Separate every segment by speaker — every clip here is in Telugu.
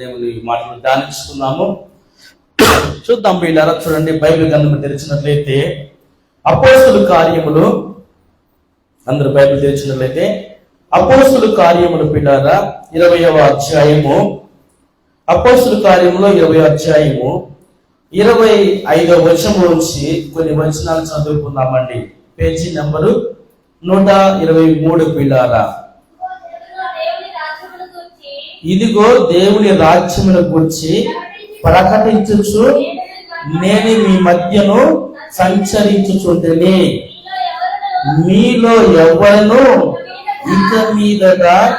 Speaker 1: దేవుని మాటలు ధ్యానిస్తున్నాము చూద్దాం వీళ్ళారా చూడండి బైబిల్ గ్రంథం తెరిచినట్లయితే అపోస్తులు కార్యములు అందరు బైబిల్ తెరిచినట్లయితే అపోస్తులు కార్యములు పిల్లారా ఇరవయవ అధ్యాయము. అపోస్తుల కార్యములో ఇరవై అధ్యాయము. ఇరవై ఐదవ వచనం నుంచి కొన్ని వచనాలు చదువుకుందామండి. పేజీ నెంబరు నూట ఇరవై మూడు పిల్లారా
Speaker 2: ఇదిగో దేవుని రాజ్యమును గురించి
Speaker 1: ప్రకటించు నేను మీ మధ్యను సంచరించుచుంటిని.
Speaker 2: మీలో ఎవరను
Speaker 1: ఇక మీదగా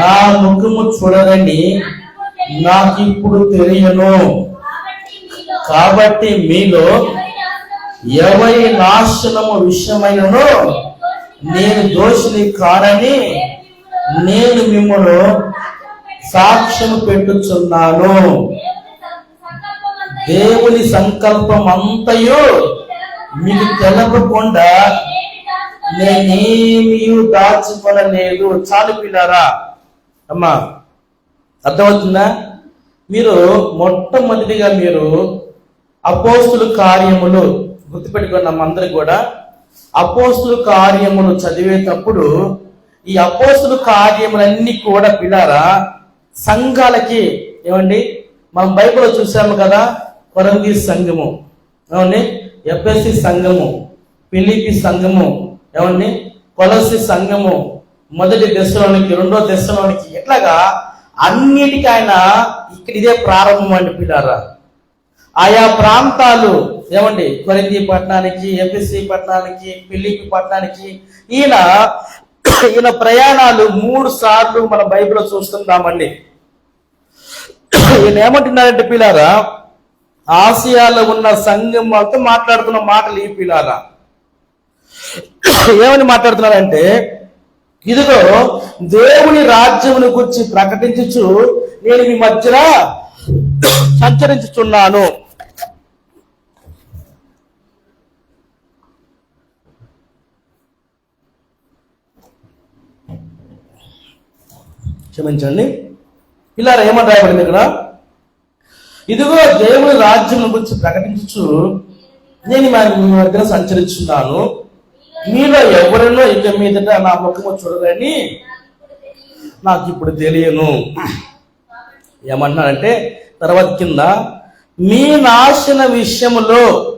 Speaker 1: నా ముఖము చూడరని నాకిప్పుడు తెలియను.
Speaker 2: కాబట్టి మీలో ఎవరి నాశనము
Speaker 1: విషయమైనను నేను దోషిని కానని నేను మిమ్మల్ని సాక్ష్యం పెట్టుచున్నాను దేవుని సంకల్పం అంతయు మీకు తెలపకుండా నేనేమి దాచుకొనలేదు. చాలు పిల్లారా. అమ్మా అర్థమవుతుందా? మీరు మొట్టమొదటిగా మీరు అపోస్తుల కార్యములు గుర్తుపెట్టుకున్న అందరికి కూడా. అపోస్తుల కార్యములు చదివేటప్పుడు ఈ అపోస్తుల కార్యములన్నీ కూడా పిల్లారా సంఘాలకి ఏమండి? మనం బైబిల్లో చూసాము కదా కొరంగి సంఘము. ఏమండి? ఎఫ్ఎస్సి సంఘము పిలిపి సంఘము ఏమండి? కొలసి సంఘము మొదటి దశలోనికి రెండో దశలోనికి ఎట్లాగా అన్నిటికీ ఆయన ఇక్కడ ఇదే ప్రారంభం అండి పిల్లారా. ఆయా ప్రాంతాలు ఏమండి? కొరింది పట్టణానికి ఎఫ్ఎస్సి పట్టణానికి పిల్లిపి పట్టణానికి ఈయన ఈయన ప్రయాణాలు మూడు సార్లు మన బైబిల్లో చూస్తున్నామండి. ఈయన ఏమంటున్నారంటే పిల్లారా ఆసియాలో ఉన్న సంఘం వాళ్ళతో మాట్లాడుతున్న మాటలు ఈ పిల్లారా. ఏమని మాట్లాడుతున్నారంటే ఇదిగో దేవుని రాజ్యమును గురించి ప్రకటించుచు నేను మీ మధ్యన సంచరించుచున్నాను. క్షమించండి. ఇలా ఏమని రాయబడింది ఇక్కడ. ఇదిగో దేవుని రాజ్యం గురించి ప్రకటించు నేను మా- మీ దగ్గర సంచరిస్తున్నాను. మీలో ఎవరినో ఇక మీదట నా ముఖము చూడరని నాకు ఇప్పుడు తెలియను. ఏమన్నానంటే తర్వాత కింద మీ నాశన విషయంలో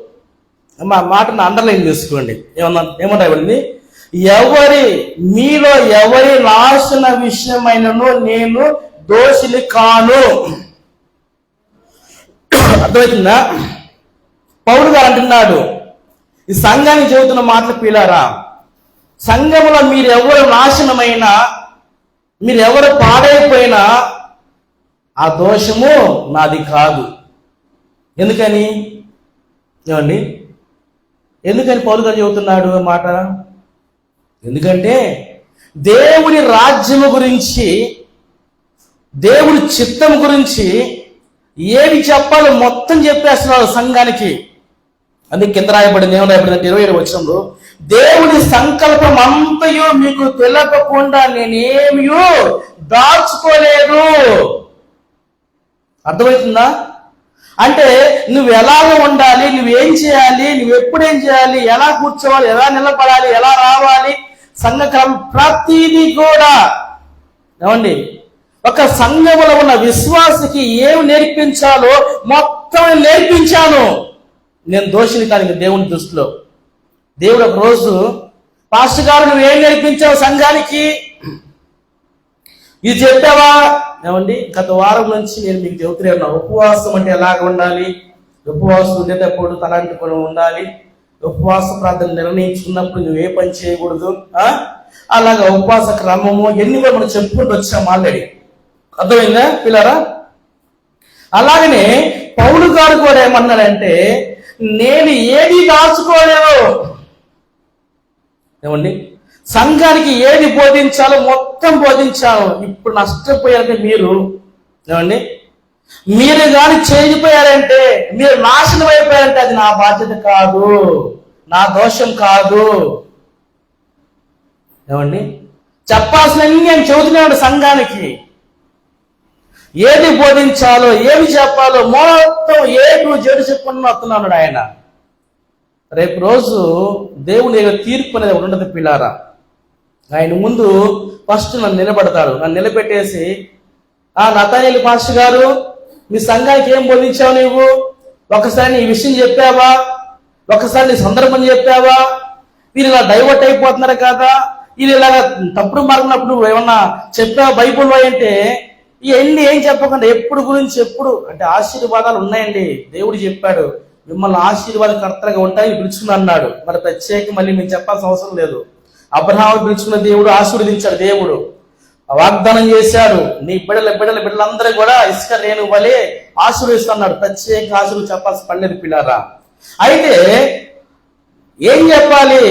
Speaker 1: మా మాటను అండర్లైన్ చేసుకోండి. ఏమన్నా ఏమన్నా ఎవరి మీలో ఎవరి రాసిన విషయమైనను నేను దోషిని కాను. అర్థమవుతుందా? పౌరుడు గారు అంటున్నాడు ఈ సంఘానికి చెబుతున్న మాటలు పీలారా సంఘములో మీరు ఎవరు నాశనమైనా మీరు ఎవరు పాడైపోయినా ఆ దోషము నాది కాదు. ఎందుకని? ఏమండి? ఎందుకని పౌలు గారు చెబుతున్నాడు మాట? ఎందుకంటే దేవుని రాజ్యము గురించి దేవుని చిత్తం గురించి ఏమి చెప్పాలో మొత్తం చెప్పేస్తున్నారు సంఘానికి. అందుకే కింద రాయబడింది ఏమని రాయబడింది ఇరవై ఏడు వచ్చినప్పుడు దేవుని సంకల్పం అంతయో మీకు తెలపకుండా నేనేమియో దాచుకోలేదు. అర్థమవుతుందా? అంటే నువ్వు ఎలాగ ఉండాలి నువ్వేం చేయాలి నువ్వు ఎప్పుడేం చేయాలి ఎలా కూర్చోవాలి ఎలా నిలబడాలి ఎలా రావాలి సంఘ ప్రతిదీ కూడా ఏమండి? ఒక సంఘములో ఉన్న విశ్వాసకి ఏం నేర్పించాలో మొత్తం నేర్పించాను. నేను దోషిని కానీ దేవుని దృష్టిలో. దేవుడు ఒక రోజు పాస్టర్ గారు నువ్వేం నేర్పించావు సంఘానికి? ఇది చెప్పావా? ఏమండి గత వారం నుంచి నేను మీకు చెబుతున్నా ఉన్నా. ఉపవాసం అంటే ఎలాగ ఉండాలి? ఉపవాసం ఉండేటప్పుడు తలాంటి పని ఉండాలి. ఉపవాస ప్రార్థన నిర్ణయించుకున్నప్పుడు నువ్వు ఏ పని చేయకూడదు? అలాగా ఉపవాస క్రమము ఎన్ని కూడా మనం చెప్పుకుంటూ వచ్చాం ఆల్రెడీ అర్థమైందా పిల్లరా? అలాగనే పౌలు గారు కూడా ఏమన్నారంటే నేను ఏది దాచుకోలేను. ఏమండి? సంఘానికి ఏది బోధించాలో మొత్తం బోధించాను. ఇప్పుడు నష్టపోయారంటే మీరు. ఏమండి? మీరు కానీ చేయిపోయారంటే మీరు నాశనం అయిపోయారంటే అది నా బాధ్యత కాదు నా దోషం కాదు. ఏమండి? చెప్పాల్సినవి నేను చెబుతున్నాను సంఘానికి. ఏది బోధించాలో ఏమి చెప్పాలో మొత్తం ఏ టు జడు చెప్పుకుని వస్తున్నాడు ఆయన. రేపు రోజు దేవుని తీర్పు అనేది ఒకటి ఉండదు పిల్లారా. ఆయన ముందు ఫస్ట్ నన్ను నిలబడతాడు. నన్ను నిలబెట్టేసి ఆ నతానేలి పాస్టర్ గారు మీ సంఘానికి ఏం బోధించావు నువ్వు ఒకసారి నీ విషయం చెప్పావా? ఒకసారి నీ సందర్భం చెప్పావా? వీళ్ళు ఇలా డైవర్ట్ అయిపోతున్నారు కదా? వీళ్ళు ఇలాగ తప్పుడు మారినప్పుడు నువ్వు ఏమన్నా చెప్పావా బైబుల్ అంటే? ఇవన్నీ ఏం చెప్పకుండా ఎప్పుడు గురించి ఎప్పుడు? అంటే ఆశీర్వాదాలు ఉన్నాయండి. దేవుడు చెప్పాడు మిమ్మల్ని ఆశీర్వాద కర్తగా ఉంటాయని పిలుచుకుని అన్నాడు. మరి ప్రత్యేక మళ్ళీ మేము చెప్పాల్సిన అవసరం లేదు. అబ్రహాం పిలుచుకున్న దేవుడు ఆశీర్వదించాడు దేవుడు. వాగ్దానం చేశాడు. నీ బిడ్డల బిడ్డల బిడ్డలందరూ కూడా ఇసుక నేను వలే ఆశ్రయిస్తున్నాడు ప్రత్యేక ఆశలు చెప్పాల్సి పడలేదు పిల్లారా. అయితే ఏం చెప్పాలి?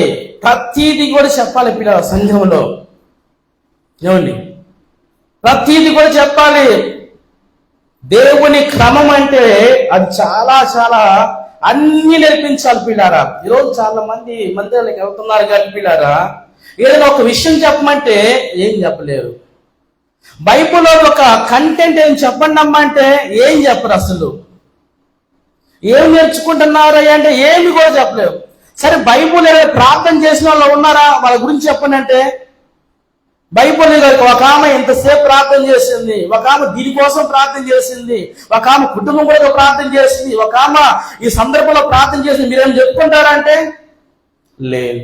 Speaker 1: ప్రతీది కూడా చెప్పాలి పిల్లల సంఘంలో. ఏమండి? ప్రతీది కూడా చెప్పాలి. దేవుని క్రమం అంటే అది చాలా చాలా అన్ని నేర్పించాలి పిల్లారా. ఈరోజు చాలా మంది మందిరాలకు వెళ్తున్నారు కానీ పిల్లారా ఏదైనా ఒక విషయం చెప్పమంటే ఏం చెప్పలేరు. బైబిల్లో ఒక కంటెంట్ ఏం చెప్పండి అమ్మా అంటే ఏం చెప్పరు అసలు? ఏం నేర్చుకుంటున్నారు అంటే ఏమి కూడా చెప్పలేవు. సరే బైబుల్ ఏదైనా ప్రార్థన చేసిన వాళ్ళు ఉన్నారా? వాళ్ళ గురించి చెప్పండి అంటే బైబుల్ గారికి ఒక ఆమె ఎంతసేపు ప్రార్థన చేసింది ఒక ఆమె దీనికోసం ప్రార్థన చేసింది ఒక ఆమె కుటుంబం కూడా ప్రార్థన చేసింది ఒక ఆమె ఈ సందర్భంలో ప్రార్థన చేసింది మీరేం చెప్పుకుంటారంటే లేదు.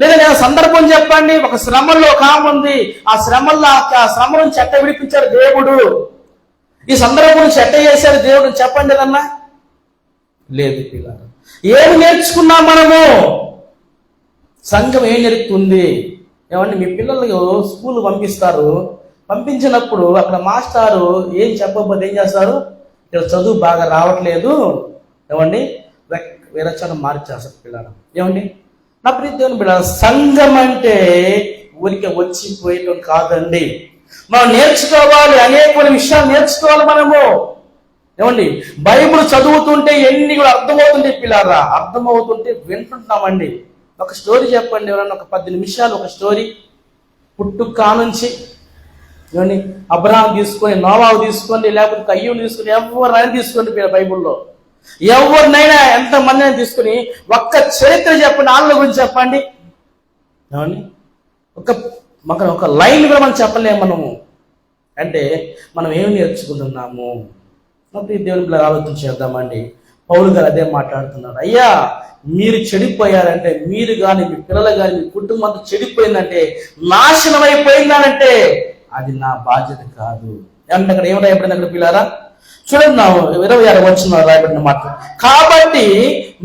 Speaker 1: లేదా నేను సందర్భం చెప్పండి ఒక శ్రమల్లో ఒక ఉంది. ఆ శ్రమల్లో ఆ శ్రమ నుంచి చెట్ట విడిపించాడు దేవుడు. ఈ సందర్భం చెట్ట చేశాడు దేవుడు చెప్పండి ఏదన్నా లేదు పిల్లలు. ఏమి నేర్చుకున్నాం మనము? సంఘం ఏం జరుగుతుంది ఏమండి మీ పిల్లలు స్కూల్ పంపిస్తారు. పంపించినప్పుడు అక్కడ మాస్టారు ఏం చెప్పకపోతే ఏం చేస్తారు? ఇక్కడ చదువు బాగా రావట్లేదు. ఏమండి? విరచన వేరే మార్చేస్తారు పిల్లలు. ఏమండి? నా ప్రీతి దేవుని బిడ్డ సంఘం అంటే ఊరికే వచ్చి పోయటం కాదండి. మనం నేర్చుకోవాలి అనేక విషయాలు నేర్చుకోవాలి మనము. ఏమండి? బైబిల్ చదువుతుంటే ఎన్ని కూడా అర్థమవుతుంటే పిల్లారా అర్థమవుతుంటే వింటుంటామండి ఒక స్టోరీ చెప్పండి ఎవరన్నా ఒక పది నిమిషాలు ఒక స్టోరీ. పుట్టుక నుంచి ఏమండి? అబ్రహాం తీసుకొని నోవావు తీసుకొని లేకపోతే కయ్యూలు తీసుకొని ఎవరైనా తీసుకోండి బైబుల్లో బైబిల్లో. ఎవరినైనా ఎంత మందిని తీసుకుని ఒక్క చరిత్ర చెప్పండి వాళ్ళ గురించి చెప్పండి. ఏమండి? ఒక మాకు ఒక లైన్ కూడా మనం చెప్పలేము మనము. అంటే మనం ఏం నేర్చుకుంటున్నాము? మరి దేవుని పిల్లలు ఆలోచన చేద్దామండి. పౌరు గారు అదే మాట్లాడుతున్నారు. అయ్యా మీరు చెడిపోయారంటే మీరు కానీ మీ పిల్లలు కానీ మీ కుటుంబం అంతా చెడిపోయిందంటే నాశనం అయిపోయిందనంటే అది నా బాధ్యత కాదు. అంటే అక్కడ ఏం రాయబడింది అక్కడ పిల్లారా? చూడండి నా ఇరవై ఆరు వచ్చిన రాయబడిన మాట. కాబట్టి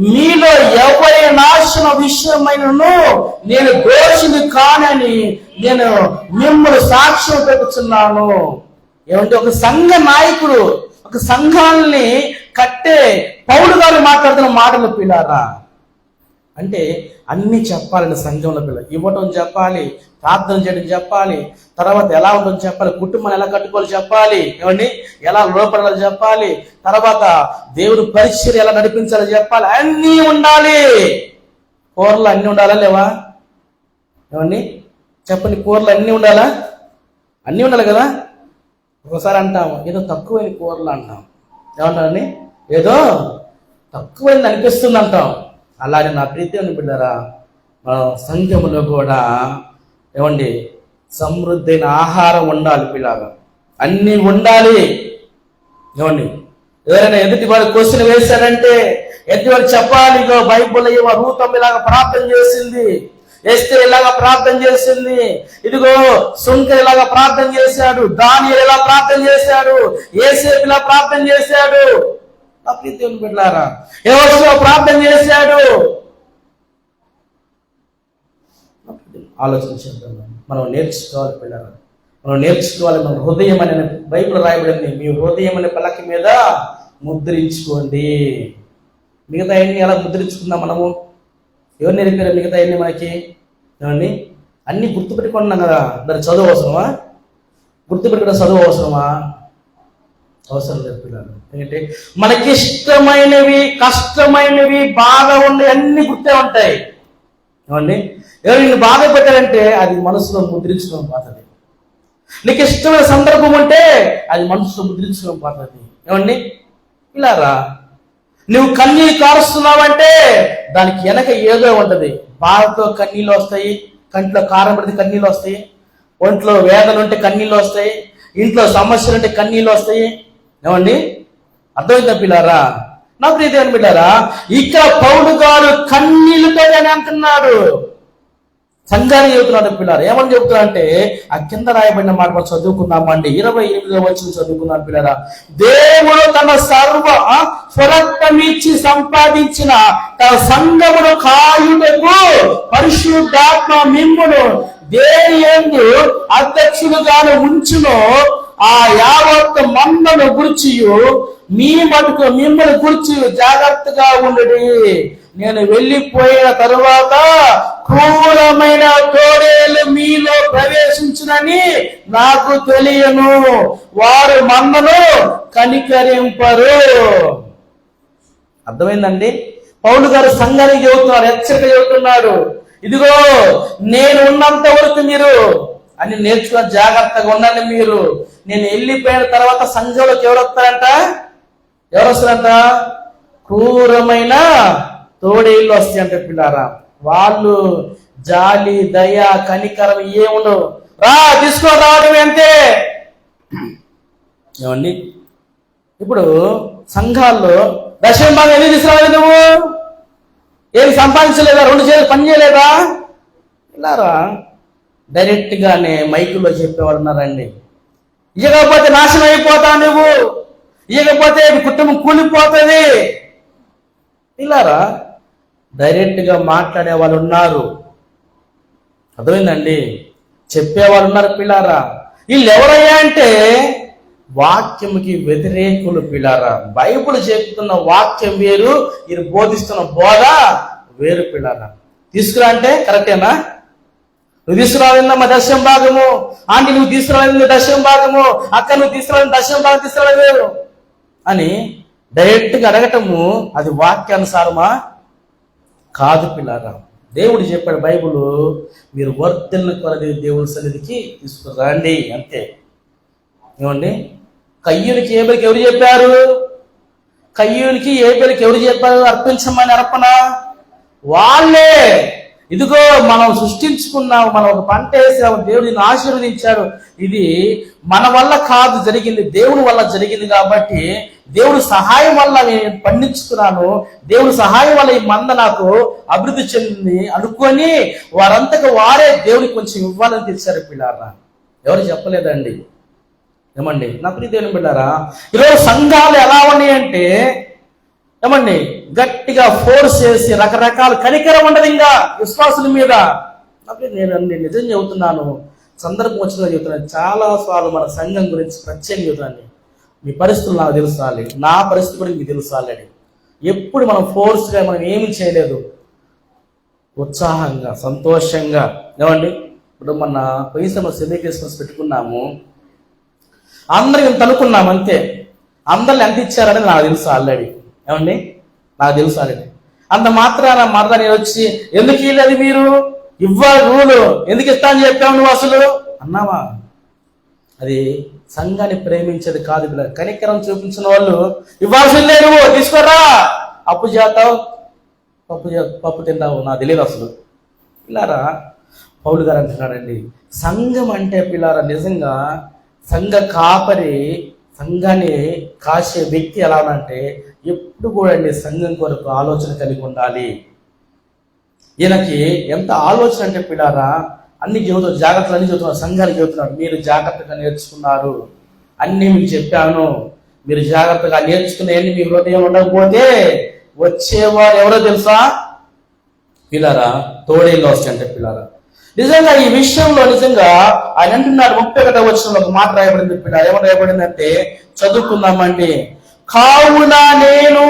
Speaker 1: మీలో ఎవరి నాశన విషయమైనను నేను దోషిని కానని నేను మిమ్మల్ని సాక్ష్యం పెట్టుచున్నాను ఏమంటే ఒక సంఘ నాయకుడు ఒక సంఘాన్ని కట్టే పౌడు గారు మాట్లాడుతున్న మాటలు పిల్లారా? అంటే అన్ని చెప్పాలండి సంఘంలో పిల్ల. ఇవ్వటం చెప్పాలి ప్రార్థన చేయడం చెప్పాలి తర్వాత ఎలా ఉండడం చెప్పాలి కుటుంబాన్ని ఎలా కట్టుకోవాలి చెప్పాలి ఏమండి? ఎలా లోపడాలో చెప్పాలి తర్వాత దేవుని పరిచయం ఎలా నడిపించాలో చెప్పాలి అన్నీ ఉండాలి. కూరలు అన్నీ ఉండాలా లేవా? ఏమండి? చెప్పండి కూరలు అన్నీ ఉండాలా? అన్నీ ఉండాలి కదా? ఒకసారి అంటాము ఏదో తక్కువైన కూరలు అంటాం. ఏమంటారని ఏదో తక్కువైంది అనిపిస్తుంది అంటాం. అలాగే నా ప్రీతి బిడ్డరా బిడ్డారా మన సంఘములో కూడా ఏమండి సమృద్ధైన ఆహారం ఉండాలి పిల్లగా అన్నీ ఉండాలి. ఏమండి ఎవరైనా ఎదుటి వాడు క్వశ్చన్ వేశాడంటే ఎదుటి వాడు చెప్పాలి ఇగో బైబుల్ ఏమో రూతం ఇలాగ ప్రార్థన చేసింది ఎస్తే ఇలాగ ప్రార్థన చేసింది ఇదిగో సుంక ఇలాగ ప్రార్థన చేశాడు దాని ఇలా ప్రార్థన చేశాడు ఏసేపు ఇలా ప్రార్థన చేశాడు నా ప్రీతి బిడ్డారా. ఎవరితో ప్రార్థన చేశాడు. ఆలోచన మనం నేర్చుకోవాలి పిల్లరా మనం నేర్చుకోవాలి మన హృదయం అనే బైబిల్ రాయబడింది. మీ హృదయం అనే పలక మీద ముద్రించుకోండి. మిగతా అన్ని ఎలా ముద్రించుకుందాం మనము? ఎవరు నేర్పారు మిగతా అన్ని మనకి? ఏమండి? అన్ని గుర్తుపెట్టుకున్నాం కదా. మరి చదువు అవసరమా? గుర్తుపెట్టుకున్న చదువు అవసరమా? అవసరం లేదు పిల్లలు. ఎందుకంటే మనకి ఇష్టమైనవి కష్టమైనవి బాగా ఉండే అన్ని గుర్తే ఉంటాయి. ఏమండి? ఎవరు నేను బాధ పెట్టారంటే అది మనసులో ముద్రించడం పాతది. నీకు ఇష్టమైన సందర్భం ఉంటే అది మనసులో ముద్రించడం పాతది. ఏమండి? పిల్లారా నువ్వు కన్నీళ్ళు కారుస్తున్నావంటే దానికి వెనక ఏదో ఉంటుంది. బాధతో కన్నీళ్ళు వస్తాయి కంట్లో కారం పడితే కన్నీళ్ళు వస్తాయి ఒంట్లో వేదన ఉంటే కన్నీళ్ళు వస్తాయి ఇంట్లో సమస్యలు ఉంటే కన్నీళ్ళు వస్తాయి ఏమండి? అర్థమైందా పిల్లారా? నా ప్రీతి పిల్లారా ఇక్కడ పౌలు గారు కన్నీళ్ళతో అని అంటున్నాడు. సంఘాన్ని చెబుతున్నాడు పిల్లలు ఏమని చెబుతున్నా అంటే ఆ కింద రాయబడిన మాట మనం చదువుకుందామండి ఇరవై ఎనిమిదో వచ్చిన చదువుకున్నాం పిల్లరా. దేవుడు తన సర్వ స్వరత్వమిచ్చి సంపాదించిన తన సంఘమును కాయుటకు పరిశుద్ధాత్మ మిమ్మును. దేని ఎందు అధ్యక్షులుగాను ఉంచును ఆ యావత్ మందను గుర్చియు మీ మటుకు మిమ్మల్ని గురించి జాగ్రత్తగా ఉండడి. నేను వెళ్ళిపోయిన తరువాత క్రూరమైన తోడేలు మీలో ప్రవేశించునని నాకు తెలియను. వారు మందను కనికరింపరు. అర్థమైందండి? పౌలు గారు సంఘానికి చెబుతున్నారు హెచ్చరిక చెబుతున్నారు ఇదిగో నేను ఉన్నంత వరకు మీరు అని నేర్చుకున్న జాగ్రత్తగా ఉండండి మీరు. నేను వెళ్ళిపోయిన తర్వాత సంఘంలోకి ఎవరు వస్తారంట? ఎవరు వస్తారంట? క్రూరమైన తోడేళ్ళు వస్తాయంట పిల్లారా. వాళ్ళు జాలి దయ కనికరం ఏముండవు రా తీసుకొని రావడం అంతే. ఏమండి? ఇప్పుడు సంఘాల్లో దశమ భాగం ఎందుకు తీసుకురావాలి నువ్వు? ఏం సంపాదించలేదా? రెండు చేతులు పని చేయలేదా ఇలారా డైరెక్ట్గానే మైకులో చెప్పేవాడు ఉన్నారండి ఇవ్వకపోతే నాశనం అయిపోతావు నువ్వు. ఇవ్వకపోతే కుటుంబం కూలిపోతుంది. ఇలారా? డైరెక్ట్గా మాట్లాడే వాళ్ళు ఉన్నారు అర్థమైందండి? చెప్పేవాళ్ళు ఉన్నారు పిల్లారా? వీళ్ళు ఎవరయ్యా అంటే వాక్యంకి వ్యతిరేకులు పిల్లారా? బైబుల్ చెప్తున్న వాక్యం వేరు వీరు బోధిస్తున్న బోధ వేరు పిల్లారా? తీసుకురా అంటే కరెక్టేనా? నువ్వు తీసుకురావాలన్నా మా దశం భాగము. ఆంటీ నువ్వు తీసుకురావాలి దశం భాగము. అక్క నువ్వు తీసుకురావాలి దశం భాగం తీసుకురాలేదు అని డైరెక్ట్గా అడగటము అది వాక్యానుసారమా? కాదు పిల్లారా దేవుడు చెప్పాడు బైబుల్ మీరు వర్ధన కొరది దేవుడి సన్నిధికి తీసుకురండి అంతే. ఏమండి? కయ్యూనికి ఏబలికి ఎవరు చెప్పారు? కయ్యూనికి ఏబలికి ఎవరు చెప్పారు? అర్పించమని అర్పణ? వాళ్ళే. ఇదిగో మనం సృష్టించుకున్నాము మనం ఒక పంట వేసాము దేవుడిని ఆశీర్వదించాడు. ఇది మన వల్ల కాదు జరిగింది దేవుని వల్ల జరిగింది కాబట్టి దేవుడు సహాయం వల్ల నేను పండించుకున్నాను. దేవుడు సహాయం వల్ల ఈ మంద నాకు అభివృద్ధి చెందింది అనుకొని వారంతకు వారే దేవుడికి కొంచెం ఇవ్వాలని తెచ్చారు పిల్లారా. ఎవరు చెప్పలేదండి? ఏమండి? నా ప్రియ దేవుని బిడ్డారా ఈరోజు సంఘాలు ఎలా ఉన్నాయంటే ఏమండి? గట్టిగా ఫోర్స్ చేసి రకరకాల కనికరం ఉండదు ఇంకా విశ్వాసుల మీద. నేను నేను నిజం చెబుతున్నాను. సందర్భం వచ్చిన చెబుతున్నాను. చాలా సార్లు మన సంఘం గురించి ప్రత్యేకంగా చెబుతున్నాను. మీ పరిస్థితులు నాకు తెలుసాలి నా పరిస్థితి కూడా మీకు తెలుసాలి ఎప్పుడు మనం ఫోర్స్గా మనం ఏమీ చేయలేదు. ఉత్సాహంగా సంతోషంగా. ఏమండి? ఇప్పుడు మన పోయిన సెమీ క్రిస్మస్ పెట్టుకున్నాము. అందరికి ఇంత అనుకున్నాం అంతే. అందరిని ఎంత ఇచ్చారని నాకు తెలుసు ఆల్రెడీ. ఏమండి? నాకు తెలుసు ఆల్రెడీ అంత మాత్రాన మరద నేను వచ్చి ఎందుకు ఇవ్వలేదు మీరు? ఇవ్వాలి రూలు. ఎందుకు ఇస్తా అని చెప్పావు నువ్వు అసలు? అన్నావా? అది సంఘాన్ని ప్రేమించేది కాదు పిల్ల కనికరం చూపించిన వాళ్ళు ఇవ్వాల్సిందే నువ్వు తీసుకోరా. అప్పు చేస్తావు. పప్పు చే పప్పు తింటావు. నాకు తెలియదు అసలు. పిల్లారా పౌలు గారు అంటున్నాడండి సంఘం అంటే పిల్లారా నిజంగా సంఘ కాపరి సంఘాన్ని కాసే వ్యక్తి ఎలా అంటే ఎప్పుడు కూడా అండి సంఘం కొరకు ఆలోచన కలిగి ఉండాలి. ఈయనకి ఎంత ఆలోచన అంటే పిల్లారా అన్ని చెబుతారు జాగ్రత్తలు అన్ని చెబుతున్నారు సంఘానికి చెబుతున్నారు మీరు జాగ్రత్తగా నేర్చుకున్నారు. అన్ని మీకు చెప్పాను. మీరు జాగ్రత్తగా నేర్చుకునేవి మీ హృదయం ఉండకపోతే వచ్చేవారు ఎవరో తెలుసా? పిల్లరా తోడేళ్ళు వస్తాయంటే పిల్లరా. నిజంగా ఈ విషయంలో నిజంగా ఆయన అంటున్నాడు ముప్పై ఒకటో వచ్చిన ఒక మాట రాయబడింది పిల్ల ఏమని రాయబడిందంటే చదువుకుందామండి కావున నేను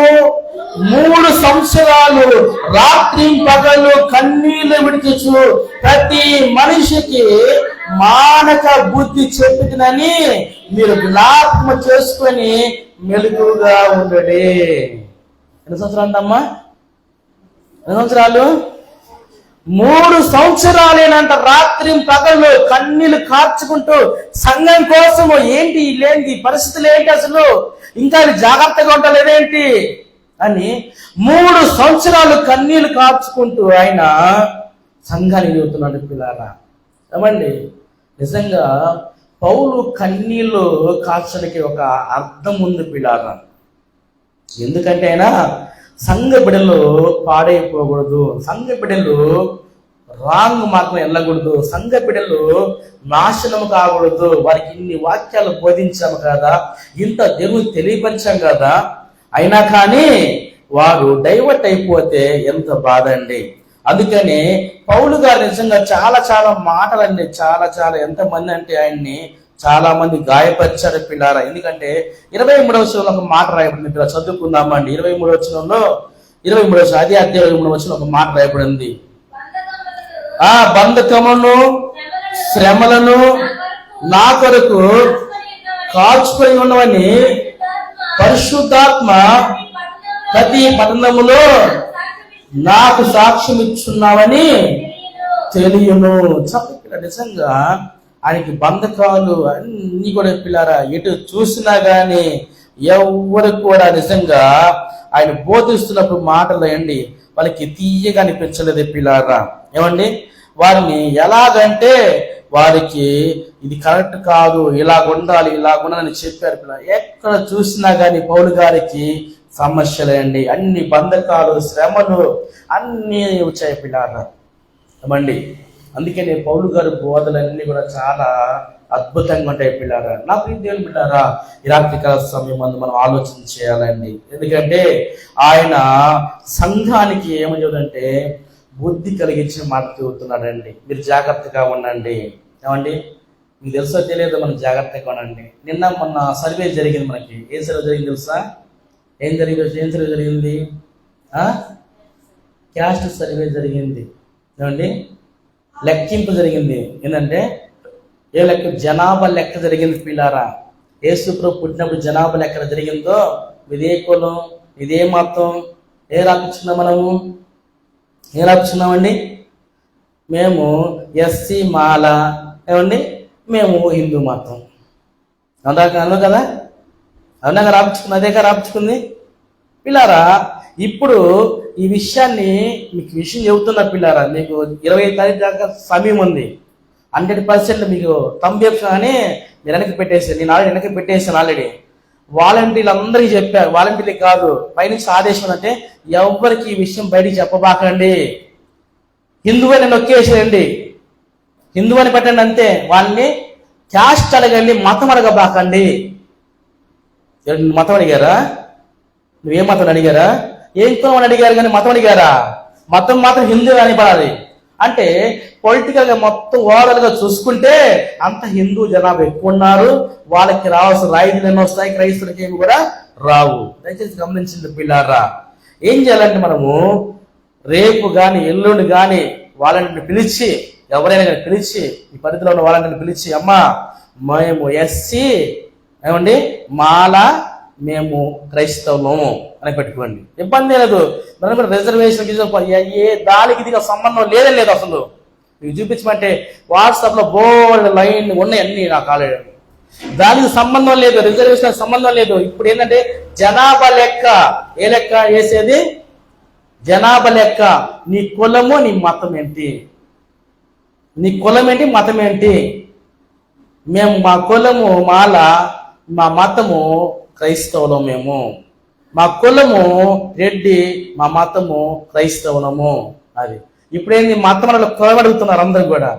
Speaker 1: మూడు సంవత్సరాలు రాత్రి పగలు కన్నీళ్ళు విడిచు ప్రతి మనిషికి మానక బుద్ధి చెప్పుతునని మీరు జ్ఞాపకం చేసుకొని మెలుగుగా ఉండడే. ఎన్ని సంవత్సరాలు అమ్మా ఎన్ని సంవత్సరాలు? మూడు సంవత్సరాలేనంట రాత్రి పగళ్ళు కన్నీళ్ళు కార్చుకుంటూ సంఘం కోసము ఏంటి లేని పరిస్థితులు ఏంటి అసలు? ఇంకా జాగ్రత్తగా ఉండలేదేంటి? అని మూడు సంవత్సరాలు కన్నీళ్ళు కార్చుకుంటూ ఆయన సంఘాన్ని చెబుతున్నాడు పిల్లారా. ఏమండి? నిజంగా పౌలు కన్నీళ్ళు కార్చడానికి ఒక అర్థం ఉంది పిల్లారా. ఎందుకంటే ఆయన సంఘ బిడ్డలు పాడైపోకూడదు. సంఘ బిడ్డలు రాంగ్ మార్గం వెళ్ళకూడదు సంఘ బిడ్డలు నాశనం కాకూడదు. వారికి ఇన్ని వాక్యాలు బోధించాము కదా. ఇంత దేవుని తెలియపరిచాం కదా. అయినా కానీ వారు డైవర్ట్ అయిపోతే ఎంత బాధ అండి. అందుకని పౌలు గారు నిజంగా చాలా చాలా మాటలండి చాలా చాలా ఎంతమంది అంటే ఆయన్ని చాలా మంది గాయపరిచారు పిల్లారా. ఎందుకంటే ఇరవై మూడవ వచనంలో ఒక మాట రాయబడింది. ఇక్కడ చదువుకుందామండి. ఇరవై మూడవ వచనంలో ఇరవై మూడవ అది అదే అధ్యాయం ఇరవై మూడవ వచనం ఒక మాట రాయబడింది. ఆ బంధకమును
Speaker 2: శ్రమలను
Speaker 1: నా కొరకు
Speaker 2: కాచుకొని ఉన్నవని పరిశుద్ధాత్మ ప్రతి
Speaker 1: పట్టణములో నాకు సాక్ష్యం ఇచ్చున్నావని
Speaker 2: తెలియను.
Speaker 1: తెలియను నిజంగా ఆయనకి బంధకాలు అన్ని కూడా పిల్లారా ఎటు చూసినా కానీ ఎవరు కూడా నిజంగా ఆయన బోధిస్తున్నప్పుడు మాటలు అండి వాళ్ళకి తీయగా అనిపించలేదు పిల్లారా? ఏమండి? వారిని ఎలాగంటే వారికి ఇది కరెక్ట్ కాదు ఇలా ఉండాలి ఇలా ఉండాలని చెప్పారు పిల్ల ఎక్కడ చూసినా కానీ పౌలు గారికి సమస్యలే అండి అన్ని బంధకాలు శ్రమలు అన్నీ వచ్చాయి పిల్లారా. ఏమండి? అందుకనే పౌలు గారు బోధలన్నీ కూడా చాలా అద్భుతంగా ఉంటాయి పిల్లారా. నా ప్రియ దేవుని బిడ్డారా ఈ రాత్రికాల సమయం మందు మనం ఆలోచన చేయాలండి. ఎందుకంటే ఆయన సంఘానికి ఏమని బుద్ధి కలిగించిన మాట చెబుతున్నాడండి. మీరు జాగ్రత్తగా ఉండండి. ఏమండి? మీకు తెలుసో తెలియదు మనం జాగ్రత్తగా ఉండండి. నిన్న మొన్న సర్వే జరిగింది మనకి. ఏం సర్వే జరిగింది తెలుసా? ఏం జరిగింది ఏం సర్వే జరిగింది? క్యాస్ట్ సర్వే జరిగింది. ఏమండి? లెక్కింపు జరిగింది. ఏంటంటే ఏ లెక్క జనాభా లెక్క జరిగింది పిల్లారా? ఏసుప్రభు పుట్టినప్పుడు జనాభా లెక్క జరిగిందో ఇదే కులం ఇదే మతం. ఏ రాపించున్నాం మనము? ఏ రాపించున్నామండి మేము ఎస్సీ మాల ఏమండి? మేము హిందూ మతం. అందాక అవును కదా? అవునాక రాపించుకుంది అదే రాపించుకుంది పిల్లారా ఇప్పుడు ఈ విషయాన్ని మీకు విషయం చెబుతున్న పిల్లారా మీకు ఇరవై తారీఖు దాకా సమయం ఉంది. హండ్రెడ్ పర్సెంట్ మీకు తంబేప్స్ అని మీరు వెనక్కి పెట్టేసారు నేను ఆల్రెడీ వెనక్కి పెట్టేసాను ఆల్రెడీ వాలంటీర్లు అందరికీ చెప్పారు వాలంటీర్లు కాదు పైనుంచి ఆదేశం అంటే ఎవరికి ఈ విషయం బయటికి చెప్పబాకండి. హిందువు అని నొక్కేసేయండి హిందువు అని పెట్టండి అంతే వాళ్ళని క్యాస్ట్ అడగండి మతం అడగబాకండి. మతం అడిగారా? నువ్వే మతం అడిగారా? ఏం కులం అని అడిగారు కానీ మతం అడిగారా? మతం మాత్రం హిందూ అని పడాలి అంటే పొలిటికల్గా మొత్తం ఓవరాల్గా చూసుకుంటే అంత హిందూ జనాభా ఎక్కువ ఉన్నారు వాళ్ళకి రావాల్సిన రాయితీలు ఎన్నో వస్తాయి క్రైస్తులకి ఏమి కూడా రావు. దయచేసి గమనించింది పిల్లారా. ఏం చేయాలంటే మనము రేపు కానీ ఎల్లుండి కానీ వాళ్ళని పిలిచి ఎవరైనా కానీ పిలిచి ఈ పరిధిలో ఉన్న వాళ్ళని పిలిచి అమ్మా మేము ఎస్సీ ఏమండి మాల మేము క్రైస్తవులము అని పెట్టుకోండి. ఇబ్బంది లేదు. మనం రిజర్వేషన్ గిజర్వేషన్ ఏ- దానికి దిగ సంబంధం లేదే లేదు అసలు. మీకు చూపించమంటే వాట్సాప్లో బోల్డ్ లైన్ ఉన్నాయి అన్ని నాకు ఆల్రెడీ. దానికి సంబంధం లేదు రిజర్వేషన్ సంబంధం లేదు. ఇప్పుడు ఏంటంటే జనాభా లెక్క. ఏ లెక్క వేసేది? జనాభా లెక్క. నీ కులము నీ మతం ఏంటి? నీ కులం ఏంటి మతం ఏంటి? మేము మా కులము మాల మా మతము క్రైస్తవులం మేము. మా కులము రెడ్డి మా మతము క్రైస్తవులము అది. ఇప్పుడేంది? మతములలో వాళ్ళు కులం అందరూ కూడా.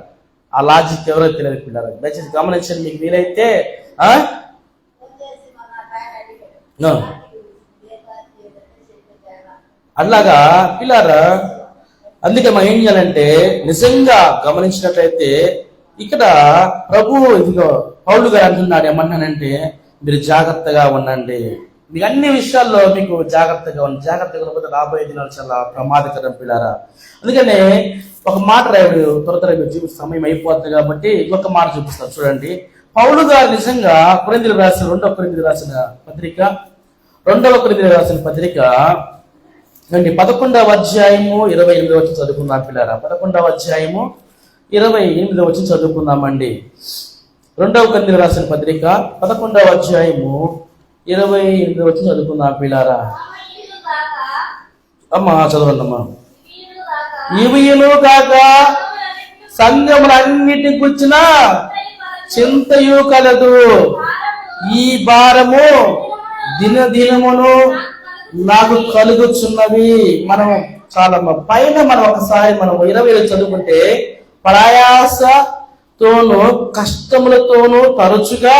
Speaker 1: ఆ లాజిక్ ఎవరో తెలియదు పిల్లలు దయచేసి గమనించండి మీకు వీలైతే ఆ? అట్లాగా పిల్లారా అందుకే మనం ఏం చేయాలంటే నిజంగా గమనించినట్లయితే ఇక్కడ ప్రభు ఇదిగో పౌరుడు గారు అంటున్నాడు ఏమన్నానంటే మీరు జాగ్రత్తగా ఉండండి. మీకు అన్ని విషయాల్లో మీకు జాగ్రత్తగా ఉండి జాగ్రత్తగా ఉండకపోతే రాబోయే దినాలు చాలా ప్రమాదకరం పిల్లారా. అందుకనే ఒక మాట రాయుడు త్వర త్వరగా చూపి సమయం అయిపోతుంది కాబట్టి ఇంకొక మాట చూపిస్తారు చూడండి. పౌలు గారు నిజంగా కొరిందులు రాసిన రెండవ కొరిందులు రాసిన పత్రిక రెండవ కొరిందులు రాసిన పత్రిక రండి పదకొండవ అధ్యాయము ఇరవై ఎనిమిది వచ్చి చదువుకుందాం పిల్లరా. పదకొండవ అధ్యాయము ఇరవై ఎనిమిది వచ్చి చదువుకుందామండి. రెండవ కన్నీరు రాసిన పత్రిక పదకొండవ అధ్యాయము ఇరవై ఎనిమిది వచ్చి చదువుకున్నా పిల్లారా. అమ్మా చదవండమ్మా.
Speaker 2: కాక
Speaker 1: ఇవియును కాక సంఘములన్నిటి కూర్చిన చింతయు కలదు. ఈ భారము దినదినమును నాకు కలుగుచున్నవి. మనం చాలా పైన మనం ఒకసారి మనం ఇరవై చదువుకుంటే ప్రయాసతోను కష్టములతోనూ తరచుగా